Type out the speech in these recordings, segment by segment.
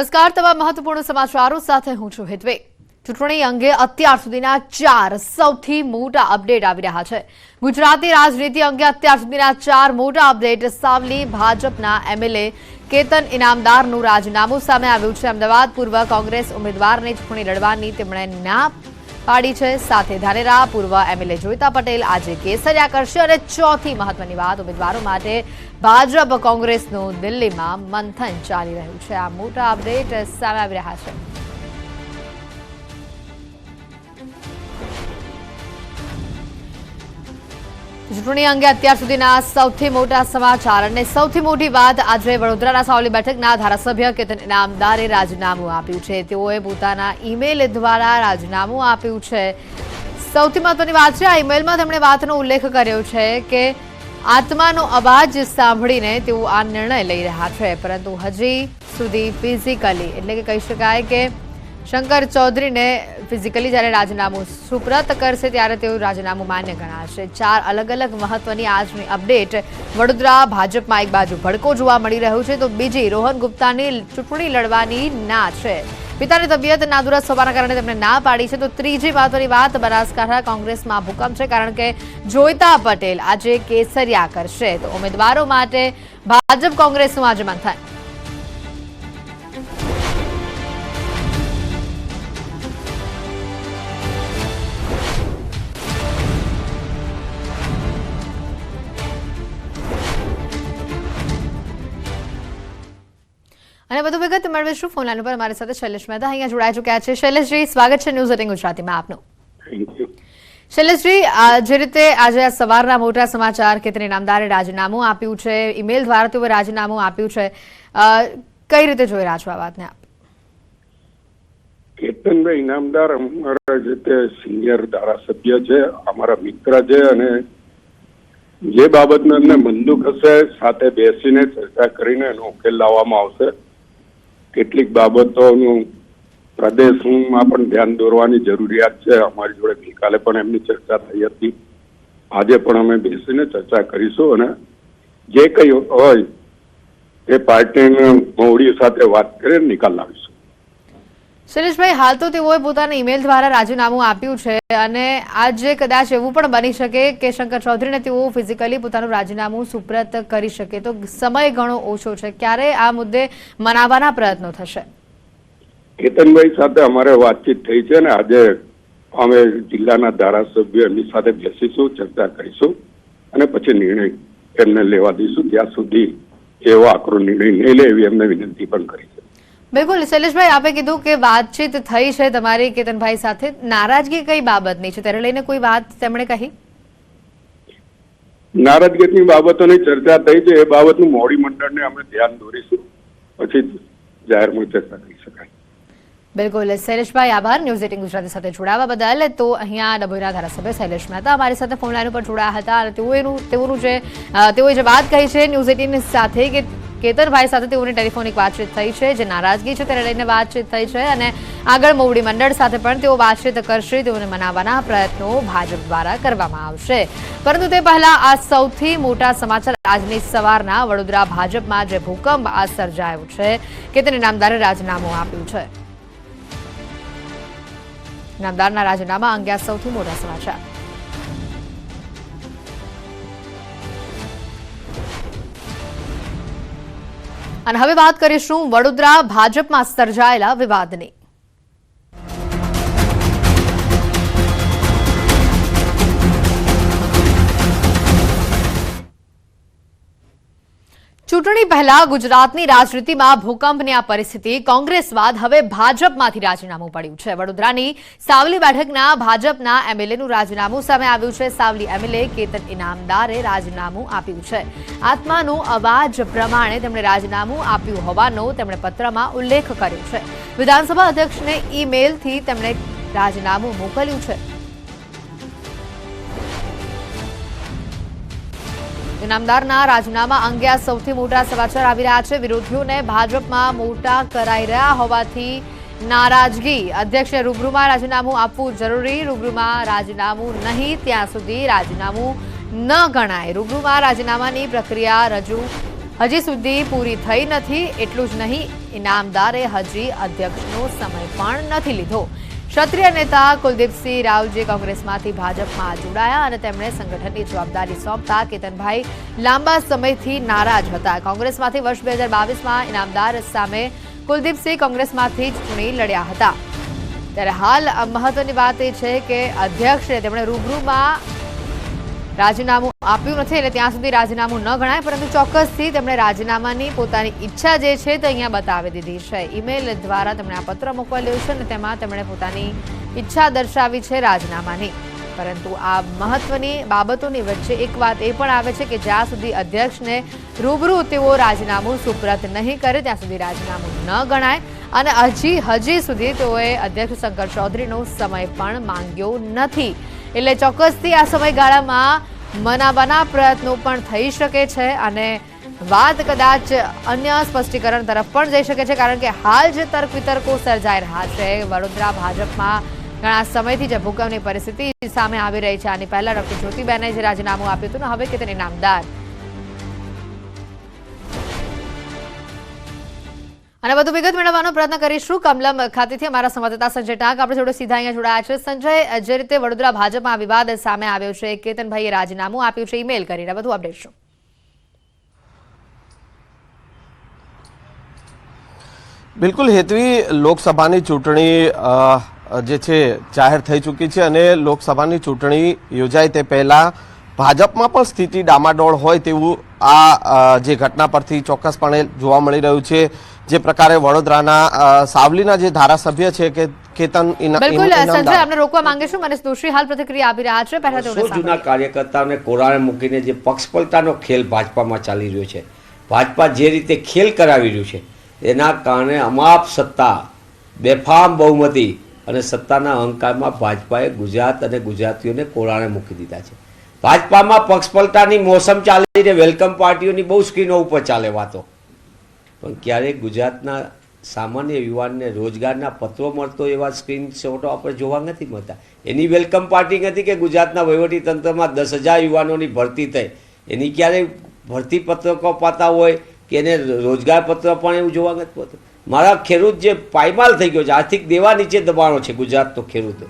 નમસ્કાર, તમામ મહત્વપૂર્ણ સમાચારો સાથે હું છું હિતવે. ચૂંટણી અંગે અત્યાર સુધીના ચાર સૌથી મોટા અપડેટ આવી રહ્યા છે. ગુજરાતી રાજનીતિ અંગે અત્યાર સુધીના ચાર મોટા અપડેટ. સાવલી ભાજપના એમએલએ કેતન ઇનામદારનું રાજીનામું સામે આવ્યું છે. અમદાવાદ પૂર્વ કોંગ્રેસ ઉમેદવારને ચૂંટણી લડવાની તેમણે ના પાડી છે. સાથે ધાનેરા, પૂર્વ એમએલએ જોઈતા પટેલ આજે કેસરિયા કરશે અને ચોથી મહત્વની વાત ઉમેદવારો માટે ભાજપ કોંગ્રેસનું દિલ્હીમાં મંથન ચાલી રહ્યું છે. આ મોટા અપડેટ સામે આવી રહ્યા છે. ચૂંટણી અંગે અત્યાર સુધીના સૌથી મોટા સમાચાર અને સૌથી મોટી વાત આજે વડોદરાના સાવલી બેઠકના ધારાસભ્ય કેતન ઇનામદારે રાજીનામું આપ્યું છે. તેઓએ પોતાના ઈમેલ દ્વારા રાજીનામું આપ્યું છે. સૌથી મહત્વની વાત છે, આ ઈમેલમાં તેમણે વાતનો ઉલ્લેખ કર્યો છે કે આત્માનો અવાજ સાંભળીને તેઓ આ નિર્ણય લઈ રહ્યા છે. પરંતુ હજી સુધી ફિઝિકલી, એટલે કે કહી શકાય કે શંકર ચૌધરીને ફિઝિકલી જ્યારે રાજીનામું સુપ્રત કરશે ત્યારે તેઓ રાજીનામું માન્ય ગણાશે. ચાર અલગ અલગ મહત્વની આજની અપડેટ. વડોદરા ભાજપમાં એક બાજુ ભડકો જોવા મળી રહ્યો છે તો બીજી રોહન ગુપ્તાની ચૂંટણી લડવાની ના છે. પિતાની તબિયત નાદુરસ્ત હોવાના કારણે તેમણે ના પાડી છે તો ત્રીજી મહત્વની વાત બનાસકાંઠા કોંગ્રેસમાં ભૂકંપ છે કારણ કે જોઈતા પટેલ આજે કેસરિયા કરશે. તો ઉમેદવારો માટે ભાજપ કોંગ્રેસનું આજે મંથન અને વધુ વિગત મેળવીશું. ફોન લાઈન ઉપર અમારી સાથે શૈલેષ મહેતા અહીંયા જોડાઈ ચૂક્યા છે. શૈલેષજી સ્વાગત છે ન્યૂઝ એટીન ગુજરાતીમાં આપનું. શૈલેષજી જે રીતે આજે આ સવારના મોટા સમાચાર કે તેને નામદારે રાજીનામું આપ્યું છે ઈમેલ દ્વારા તેઓએ રાજીનામું આપ્યું છે કઈ રીતે જોઈ રહ્યા છો આ વાતને આપ? કેતનભાઈ ઇનામદાર અમારા જે તે સિનિયર ધારાસભ્ય છે અમારા મિત્ર છે અને જે બાબતને એમને મંદુક હશે સાથે બેસીને ચર્ચા કરીને એનો ઉકેલ લાવવામાં આવશે. કેટલીક બાબતોનું પ્રદેશમાં પણ ધ્યાન દોરવાની જરૂરિયાત છે. અમારી જોડે ગઈકાલે પણ એમની ચર્ચા થઈ હતી. આજે પણ અમે બેસીને ચર્ચા કરીશું અને જે કંઈ હોય એ પાર્ટીની મોવડી સાથે વાત કરીને નિકાલ લાવીશું. શૈલેષભાઈ, હાલ તો તેઓએ પોતાના ઈમેલ દ્વારા રાજીનામું આપ્યું છે અને આજે કદાચ એવું પણ બની શકે કે શંકર ચૌધરીને તેઓ ફિઝિકલી પોતાનું રાજીનામું સુપ્રત કરી શકે તો સમય ઘણો ઓછો છે. ક્યારે આ મુદ્દે મનાવવાના પ્રયત્નો થશે? કેતનભાઈ સાથે અમારે વાતચીત થઈ છે ને આજે અમે જિલ્લાના ધારાસભ્ય એમની સાથે બેસીશું, ચર્ચા કરીશું અને પછી નિર્ણય એમને લેવા દઈશું. ત્યાં સુધી એવો આકરો નિર્ણય નહીં લે એવી એમને વિનંતી પણ કરી છે. બિલકુલ શૈલેષભાઈ આપે કીધું કે વાતચીત થઈ છે તમારી કેતનભાઈ સાથે. નારાજગી કઈ બાબતની છે? ત્યારે લઈને કોઈ વાત તેમણે કહી? નારાજગીની બાબતોની ચર્ચા થઈ છે. એ બાબતનું મોડી મંડળને અમે ધ્યાન દોરીશું. પછી જાહેરમાં ચર્ચા કરી શકાય. બિલકુલ શૈલેષભાઈ આભાર. ન્યૂઝ એટીન ગુજરાતી સાથે જોડાવા બદલ. તો અહીંયા ડભોઈના ધારાસભ્ય શૈલેષ મહેતા અમારી સાથે ફોન લાઈન ઉપર જોડાયા હતા. અને તેઓનું તેઓનું જે તેઓએ જે વાત કહી છે ન્યૂઝ એટીન સાથે કે કેતનભાઈ સાથે તેઓની ટેલિફોનિક વાતચીત થઈ છે, જે નારાજગી છે, તેને લઈને વાતચીત થઈ છે અને આગળ મોવડી મંડળ સાથે પણ તેઓ વાતચીત કરશે, તેઓને મનાવવાના પ્રયત્નો ભાજપ દ્વારા કરવામાં આવશે. પરંતુ તે પહેલા આ સૌથી મોટા સમાચાર આજની સવારના વડોદરા ભાજપમાં જે ભૂકંપ આ સર્જાયો છે, કે તેને નામદારે રાજીનામું આપ્યું છે. નામદારના રાજીનામા અંગે સૌથી મોટા સમાચાર. અને હવે વાત કરીશું વડોદરા ભાજપમાં સર્જાયેલા વિવાદની. ચૂંટણી પહેલા ગુજરાતની રાજનીતિમાં ભૂકંપની આ પરિસ્થિતિ કોંગ્રેસ બાદ હવે ભાજપમાંથી રાજીનામું પડ્યું છે. વડોદરાની સાવલી બેઠકના ભાજપના એમએલએનું રાજીનામું સામે આવ્યું છે. સાવલી એમએલએ કેતન ઇનામદારે રાજીનામું આપ્યું છે. આત્માનો અવાજ પ્રમાણે તેમણે રાજીનામું આપ્યું હોવાનો તેમણે પત્રમાં ઉલ્લેખ કર્યો છે. વિધાનસભા અધ્યક્ષને ઈમેલથી તેમણે રાજીનામું મોકલ્યું છે. ઇનામદારના રાજીનામા અંગે આ સૌથી મોટા સમાચાર આવી રહ્યા છે. વિરોધીઓને ભાજપમાં મોટા કરાઈ રહ્યા હોવાથી નારાજગી. અધ્યક્ષે રૂબરૂમાં રાજીનામું આપવું જરૂરી, રૂબરૂમાં રાજીનામું નહીં, ત્યાં સુધી રાજીનામું ન ગણાય. રૂબરૂમાં રાજીનામાની પ્રક્રિયા રજૂ હજી સુધી પૂરી થઈ નથી. એટલું જ નહીં, ઇનામદારે હજી અધ્યક્ષનો સમય પણ નથી લીધો. ક્ષત્રિય નેતા કુલદીપસિંહ રાવજી કોંગ્રેસમાંથી ભાજપમાં જોડાયા અને તેમણે સંગઠનની જવાબદારી સોંપતા કેતનભાઈ લાંબા સમયથી નારાજ હતા. કોંગ્રેસમાંથી વર્ષ બે હજાર બાવીસમાં ઇનામદાર સામે કુલદીપસિંહ કોંગ્રેસમાંથી ચૂંટણી લડ્યા હતા. ત્યારે હાલ મહત્વની વાત એ છે કે અધ્યક્ષે તેમણે રૂબરૂમાં રાજીનામું આપ્યું નથી એટલે ત્યાં સુધી રાજીનામું ન ગણાય, પરંતુ ચોક્કસથી તેમણે રાજીનામાની પોતાની ઈચ્છા જે છે તે અહીંયા બતાવી દીધી છે. ઈમેલ દ્વારા તેમણે આ પત્ર મોકલ્યો છે અને તેમાં તેમણે પોતાની ઈચ્છા દર્શાવી છે રાજીનામાની. પરંતુ આ મહત્વની બાબતોની વચ્ચે એક વાત એ પણ આવે છે કે જ્યાં સુધી અધ્યક્ષને રૂબરૂ તેઓ રાજીનામું સુપ્રત નહીં કરે, ત્યાં સુધી રાજીનામું ન ગણાય અને હજી હજી સુધી તેઓએ અધ્યક્ષ શંકર ચૌધરીનો સમય પણ માંગ્યો નથી. એટલે ચોક્કસથી આ સમયગાળામાં મનાવાના પ્રયત્નો પણ થઈ શકે છે અને વાત કદાચ અન્ય સ્પષ્ટીકરણ તરફ પણ જઈ શકે છે, કારણ કે હાલ જે તર્ક વિતર્કો સર્જાઈ રહ્યા છે, વડોદરા ભાજપમાં ઘણા સમયથી જે ભૂકંપની પરિસ્થિતિ સામે આવી રહી છે. આની પહેલા ડોક્ટર જ્યોતિબેને જે રાજીનામું આપ્યું હતું હવે કે તેની નામદાર અને વધુ વિગત મેળવવાનો પ્રયત્ન કરીશું. કમલમ ખાતેથી અમારા સંવાદદાતા સંજય ટાંક આપણે જોડે સીધા અહીંયા જોડાયા છે. સંજય, જે રીતે વડોદરા ભાજપમાં વિવાદ સામે આવ્યો છે, કેતનભાઈએ રાજીનામું આપ્યું છે, ઈમેલ કરીને વધુ અપડેટ શું? બિલકુલ, હેતવી લોકસભાની ચૂંટણી જે છે, જાહેર થઈ ચૂકી છે અને લોકસભાની ચૂંટણી યોજાય તે પહેલાં ભાજપમાં પણ સ્થિતિ ડામાડોળ હોય તેવું આ જે ઘટના પરથી ચોક્કસપણે જોવા મળી રહ્યું છે. જે પ્રકારે વડોદરાના સાવલીના જે ધારાસભ્ય છે કે કેતન બિલકુલ સંજય આપણે રોકવા માંગીશું. મને દોષી હાલ પ્રતિક્રિયા આપી રહ્યા છે. પહેલા તો જૂના કાર્યકર્તાને કોરાને મૂકીને જે પક્ષપલટાનો ખેલ ભાજપામાં ચાલી રહ્યો છે? ભાજપા જે રીતે ખેલ કરાવી રહ્યું છે એના કારણે અમાપ સત્તા બેફામ બહુમતી અને સત્તાના અહંકારમાં ભાજપાએ ગુજરાત અને ગુજરાતીઓને કોરાણે મૂકી દીધા છે. ભાજપામાં પક્ષપલટાની મોસમ ચાલી રહી વેલકમ પાર્ટીઓની બહુ સ્ક્રીનો ઉપર ચાલે વાતો. પણ ક્યારેક ગુજરાતના સામાન્ય યુવાનને રોજગારના પત્રો મળતો એવા સ્ક્રીન શોટો આપણે જોવા નથી મળતા. એની વેલકમ પાર્ટી નથી કે ગુજરાતના વહીવટી તંત્રમાં દસ હજાર યુવાનોની ભરતી થઈ. એની ક્યારેય ભરતી પત્રકો પાતા હોય કે એને રોજગાર પત્ર પણ એવું જોવા નથી મળતું. મારા ખેડૂત જે પાયમાલ થઈ ગયો છે, આર્થિક દેવા નીચે દબાણો છે ગુજરાતનો ખેડૂત.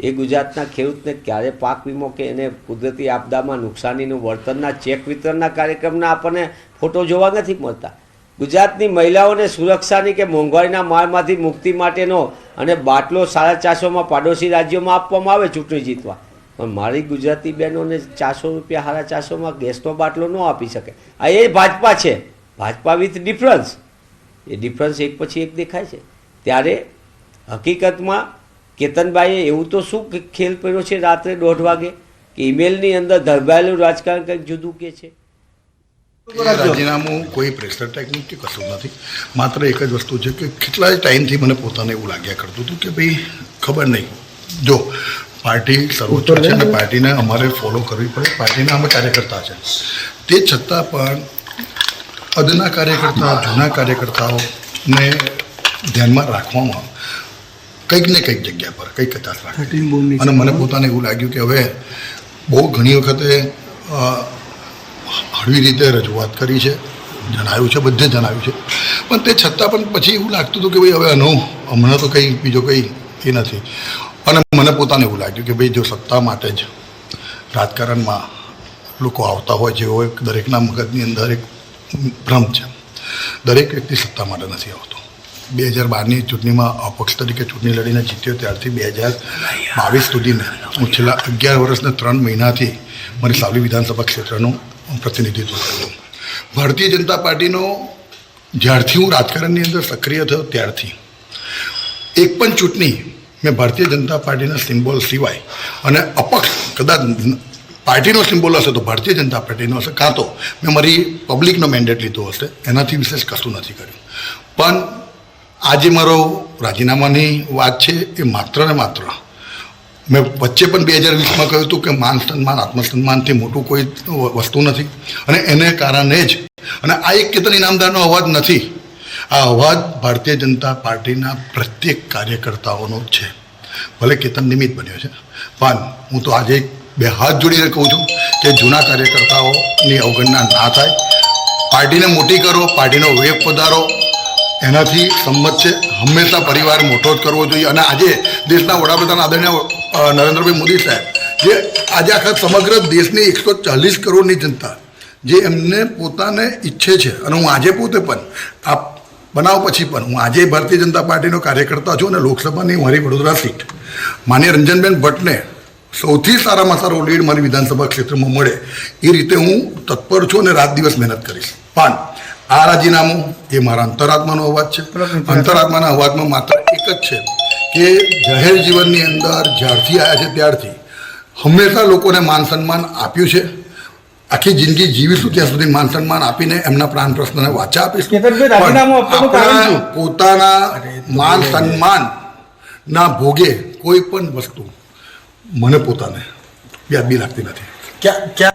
એ ગુજરાતના ખેડૂતને ક્યારે પાક વીમો કે એને કુદરતી આપદામાં નુકસાનીનું વળતરના ચેક વિતરણના કાર્યક્રમના આપણને ફોટો જોવા નથી મળતા. ગુજરાતની મહિલાઓને સુરક્ષાની કે મોંઘવારીના મારમાંથી મુક્તિ માટેનો અને બાટલો સાડા ચારસોમાં પાડોશી રાજ્યોમાં આપવામાં આવે ચૂંટણી જીતવા. પણ મારી ગુજરાતી બહેનોને ચારસો રૂપિયા સાડા ચારસોમાં ગેસનો બાટલો ન આપી શકે. આ એ ભાજપા છે. Bhajpa with difference. A difference એક પછી એક દેખાય છે. ત્યારે હકીકતમાં કેતનભાઈએ એવું તો શું ખેલ પહેર્યો છે રાત્રે દોઢ વાગે કે ઈમેલની અંદર ધરબાયેલું રાજકારણ કંઈક જુદું કે છે? રાજીનામું કોઈ પ્રેશર ટાઈપનું કે કશું નથી. માત્ર એક જ વસ્તુ છે કે કેટલા ટાઈમથી મને પોતાને એવું લાગ્યા કરતું હતું કે ભાઈ ખબર નહીં. જો પાર્ટી સર્વોચ્ચ છે અને પાર્ટીને અમારે ફોલો કરવી પડે. પાર્ટીના અમે કાર્યકર્તા છે. તે છતાં પણ અદના કાર્યકર્તા જૂના કાર્યકર્તાઓને ધ્યાનમાં રાખવામાં કંઈક ને કંઈક જગ્યા પર કંઈક કચાશ રાખે. અને મને પોતાને એવું લાગ્યું કે હવે બહુ ઘણી વખતે હળવી રીતે રજૂઆત કરી છે, જણાવ્યું છે, બધે જણાવ્યું છે. પણ તે છતાં પણ પછી એવું લાગતું હતું કે ભાઈ હવે આનો હમણાં તો કંઈ બીજો કંઈ એ નથી. અને મને પોતાને એવું લાગ્યું કે ભાઈ જો સત્તા માટે જ રાજકારણમાં લોકો આવતા હોય એવો એક દરેકના મગજની અંદર એક ભ્રમ છે. દરેક વ્યક્તિ સત્તા માટે નથી આવતો. બે હજાર બારની ચૂંટણીમાં અપક્ષ તરીકે ચૂંટણી લડીને જીત્યો, ત્યારથી બે હજાર બાવીસ સુધીને હું છેલ્લા અગિયાર વર્ષને ત્રણ મહિનાથી મારી સાવલી વિધાનસભા ક્ષેત્રનું પ્રતિનિધિત્વ કર્યું ભારતીય જનતા પાર્ટીનો જ્યારથી હું રાજકારણની અંદર સક્રિય થયો ત્યારથી. એક પણ ચૂંટણી મેં ભારતીય જનતા પાર્ટીના સિમ્બોલ સિવાય અને અપક્ષ કદાચ પાર્ટીનો સિમ્બોલ હશે તો ભારતીય જનતા પાર્ટીનો હશે, કાં તો મેં મારી પબ્લિકનો મેન્ડેટ લીધો હશે, એનાથી વિશેષ કશું નથી કર્યું. પણ આજે મારો રાજીનામાની વાત છે એ માત્ર ને માત્ર મેં વચ્ચે પણ બે હજાર વીસમાં કહ્યું હતું કે માન સન્માન, આત્મસન્માનથી મોટું કોઈ વસ્તુ નથી. અને એને કારણે જ, અને આ એક કેતન ઇનામદારનો અવાજ નથી. આ અવાજ ભારતીય જનતા પાર્ટીના પ્રત્યેક કાર્યકર્તાઓનો જ છે. ભલે કેતન નિમિત્ત બન્યો છે. પણ હું તો આજે બે હાથ જોડીને કહું છું કે જૂના કાર્યકર્તાઓની અવગણના ના થાય. પાર્ટીને મોટી કરો, પાર્ટીનો વેગ વધારો. એનાથી સંમત છે. હંમેશા પરિવાર મોટો જ કરવો જોઈએ. અને આજે દેશના વડાપ્રધાન આદરણીય નરેન્દ્રભાઈ મોદી સાહેબ જે આજે આખા સમગ્ર દેશની એકસો ચાલીસ કરોડની જનતા જે એમને પોતાને ઈચ્છે છે અને હું આજે પોતે પણ આ બનાવ પછી પણ હું આજે ભારતીય જનતા પાર્ટીનો કાર્યકર્તા છું અને લોકસભાની મારી વડોદરા સીટ. માન્ય રંજનબેન ભટ્ટને સૌથી સારામાં સારો લીડ મારી વિધાનસભા ક્ષેત્રમાં મળે એ રીતે હું તત્પર છું અને રાત દિવસ મહેનત કરીશ. પણ આ રાજીનામું એ મારા અંતરાત્માનો અવાજ છે. અંતરાત્માના અવાજમાં માત્ર એક જ છે. કે જાહેર જીવનની અંદર જ્યારથી આવ્યા છે ત્યારથી હંમેશા લોકોને માન સન્માન આપ્યું છે. આખી જિંદગી જીવીશું ત્યાં સુધી માન સન્માન આપીને એમના પ્રાણ પ્રશ્નને વાચા આપીશું. આપણા પોતાના માન સન્માન ના ભોગે કોઈ પણ વસ્તુ મને પોતાને વ્યાજબી લાગતી નથી. ક્યાં ક્યાં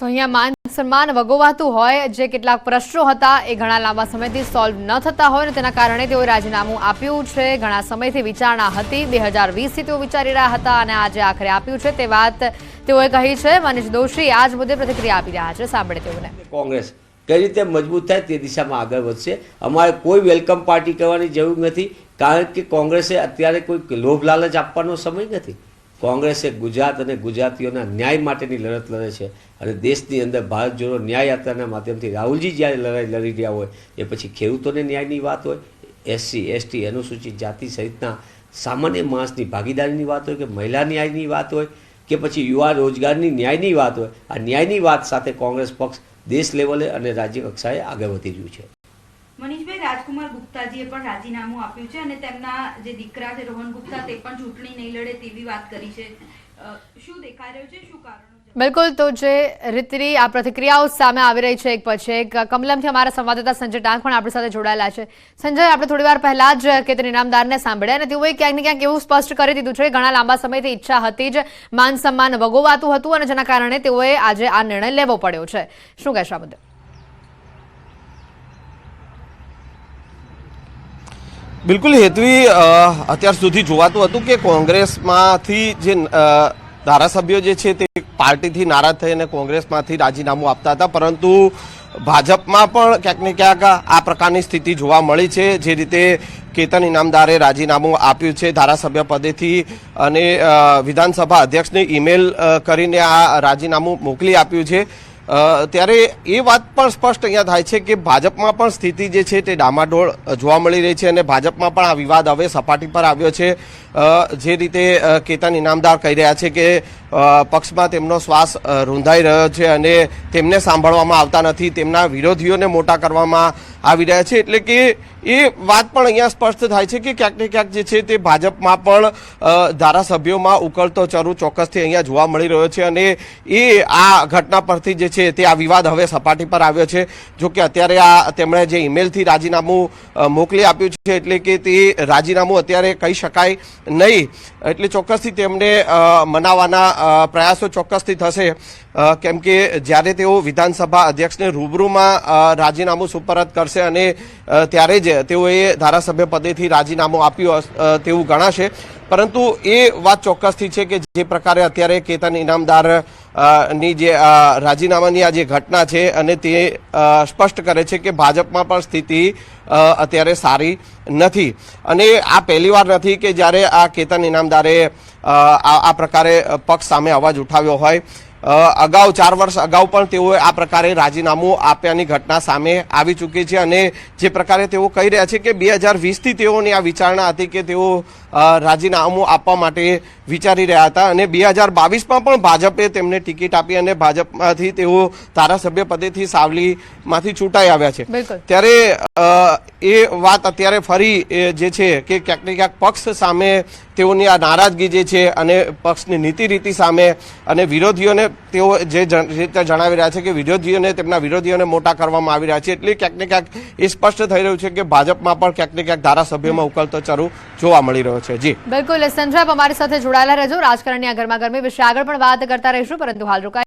તો અહીંયા માન સન્માન વગોવાતું હોય, જે કેટલાક પ્રશ્નો હતા, એ ઘણા લાંબા સમયથી સોલ્વ ન થતા હોય ને તેના કારણે તેઓએ રાજીનામું આપ્યું છે. ઘણા સમયથી વિચારણા હતી. બે હજાર વીસથી તેઓ વિચારી રહ્યા હતા અને આજે આખરે આપ્યું છે. તે વાત તેઓએ કહી છે. મનીષ દોશી આ જ મુદ્દે પ્રતિક્રિયા આપી રહ્યા છે. સાંભળે તેઓને. કોંગ્રેસ કઈ રીતે મજબૂત થાય તે દિશામાં આગળ વધશે? અમારે કોઈ વેલકમ પાર્ટી કરવાની જરૂર નથી, કારણ કે કોંગ્રેસે અત્યારે કોઈ લોભ લાલચ આપવાનો સમય નથી. કોંગ્રેસે ગુજરાત અને ગુજરાતીઓના ન્યાય માટેની લડત લડે છે અને દેશની અંદર ભારત જોડો ન્યાય યાત્રાના માધ્યમથી રાહુલજી જ્યારે લડાઈ લડી રહ્યા હોય, એ પછી ખેડૂતોને ન્યાયની વાત હોય એસસી એસટી અનુસૂચિત જાતિ સહિતના સામાન્ય માણસની ભાગીદારીની વાત હોય કે મહિલા ન્યાયની વાત હોય કે પછી યુવા રોજગારની ન્યાયની વાત હોય, આ ન્યાયની વાત સાથે કોંગ્રેસ પક્ષ દેશ લેવલે અને રાજ્ય કક્ષાએ આગળ વધી રહ્યું છે. મનીષભાઈ રાજકુમાર ગુપ્તાજીએ પણ રાજીનામું આપ્યું છે અને તેમના જે દીકરા છે રોહન ગુપ્તા, તે પણ ચૂંટણી નહીં લડે તેવી વાત કરી છે. શું દેખાઈ રહ્યું છે? શું કારણ બિલકુલ, તો જે રીતની આ પ્રતિક્રિયાઓ સામે આવી રહી છે એક પછી એક, કમલમથી અમારા સંવાદદાતા સંજય ટાંક પણ આપણી સાથે જોડાયેલા છે. સંજય, આપણે થોડી વાર પહેલા જ કેતન ઇનામદારને સાંભળ્યા અને તેઓએ ક્યાંક ને ક્યાંક એવું સ્પષ્ટ કરી દીધું છે ઘણા લાંબા સમયથી ઈચ્છા હતી જ માન સન્માન વગોવાતું હતું અને જેના કારણે તેઓએ આજે આ નિર્ણય લેવો પડ્યો છે. શું કહેશો આ બિલકુલ હેતવી અત્યાર સુધી જોવાતું હતું કે કોંગ્રેસમાંથી જે ધારાસભ્યો જે છે તે પાર્ટીથી નારાજ થઈને કોંગ્રેસમાંથી રાજીનામું આપતા હતા, પરંતુ ભાજપમાં પણ ક્યાંક ને ક્યાંક આ પ્રકારની સ્થિતિ જોવા મળી છે, જે રીતે કેતન ઇનામદારે રાજીનામું આપ્યું છે ધારાસભ્ય પદેથી અને વિધાનસભા અધ્યક્ષને ઈમેલ કરીને આ રાજીનામું મોકલી આપ્યું છે. ત્યારે એ વાત પણ સ્પષ્ટ અહીંયા થાય છે કે ભાજપમાં પણ સ્થિતિ જે છે તે ડામાડોળ જોવા મળી રહી છે અને ભાજપમાં પણ આ વિવાદ હવે સપાટી પર આવ્યો છે. જે રીતે કેતન ઇનામદાર કહી રહ્યા છે કે પક્ષમાં તેમનો શ્વાસ રૂંધાઈ રહ્યો છે અને તેમને સાંભળવામાં આવતા નથી. તેમના વિરોધીઓને મોટા કરવામાં આવી રહ્યા છે. એટલે કે એ વાત પણ અહીંયા સ્પષ્ટ થાય છે કે ક્યાંક ને ક્યાંક જે છે તે ભાજપમાં પણ ધારાસભ્યોમાં ઉકળતો ચરુ ચોક્કસથી અહીંયા જોવા મળી રહ્યો છે અને એ આ ઘટના પરથી જે છે તે આ વિવાદ હવે સપાટી પર આવ્યો છે. જો કે અત્યારે આ તેમણે જે ઈમેલથી રાજીનામું મોકલી આપ્યું છે એટલે કે તે રાજીનામું અત્યારે કહી શકાય નહીં. એટલે ચોક્કસથી તેમને મનાવવાના પ્રયાસો ચોક્કસથી થશે. કેમ કે જ્યારે તેઓ વિધાનસભા અધ્યક્ષને રૂબરૂમાં રાજીનામું સુપરત કરશે અને ત્યારે જ તેઓએ ધારાસભ્ય પદેથી રાજીનામું આપ્યું તેવું ગણાશે. પરંતુ એ વાત ચોક્કસથી છે કે જે પ્રકારે અત્યારે કેતન ઇનામદારની જે રાજીનામાની આ જે ઘટના છે અને તે સ્પષ્ટ કરે છે કે ભાજપમાં પણ સ્થિતિ અત્યારે સારી નથી. અને આ પહેલીવાર નથી કે જ્યારે આ કેતન ઇનામદારે આ પ્રકારે પક્ષ સામે અવાજ ઉઠાવ્યો હોય. અગાઉ ચાર વર્ષ અગાઉ પણ તેઓએ આ પ્રકારે રાજીનામું આપ્યાની ઘટના સામે આવી ચૂકી છે અને જે પ્રકારે તેઓ કહી રહ્યા છે કે બે હજાર વીસથી તેઓની આ વિચારણા હતી કે તેઓ રાજીનામું આપવા માટે વિચારી રહ્યા હતા અને બે હજાર બાવીસમાં પણ ભાજપે તેમને ટિકિટ આપી અને ભાજપમાંથી તેઓ ધારાસભ્ય પદેથી સાવલીમાંથી ચૂંટાઈ આવ્યા છે. ત્યારે એ વાત અત્યારે ફરી જે છે કે ક્યાંક ને ક્યાંક પક્ષ સામે તેઓની આ નારાજગી જે છે અને પક્ષની નીતિ રીતિ સામે અને વિરોધીઓને તેઓ જે રીતે જણાવી રહ્યા છે કે વિરોધીઓને તેમના વિરોધીઓને મોટા કરવામાં આવી રહ્યા છે એટલે ક્યાંક ને ક્યાંક એ સ્પષ્ટ થઈ રહ્યું છે કે ભાજપમાં પણ ક્યાંક ને ક્યાંક ધારાસભ્યોમાં ઉકલતો ચરુ જોવા મળી રહ્યો છે. જી. બિલકુલ સંજય અમારી સાથે જોડાયેલા રહેજો. રાજકારણની આ ગરમાગરમી વિશે આગળ પણ વાત કરતા રહીશું પરંતુ હાલ રોકાઈ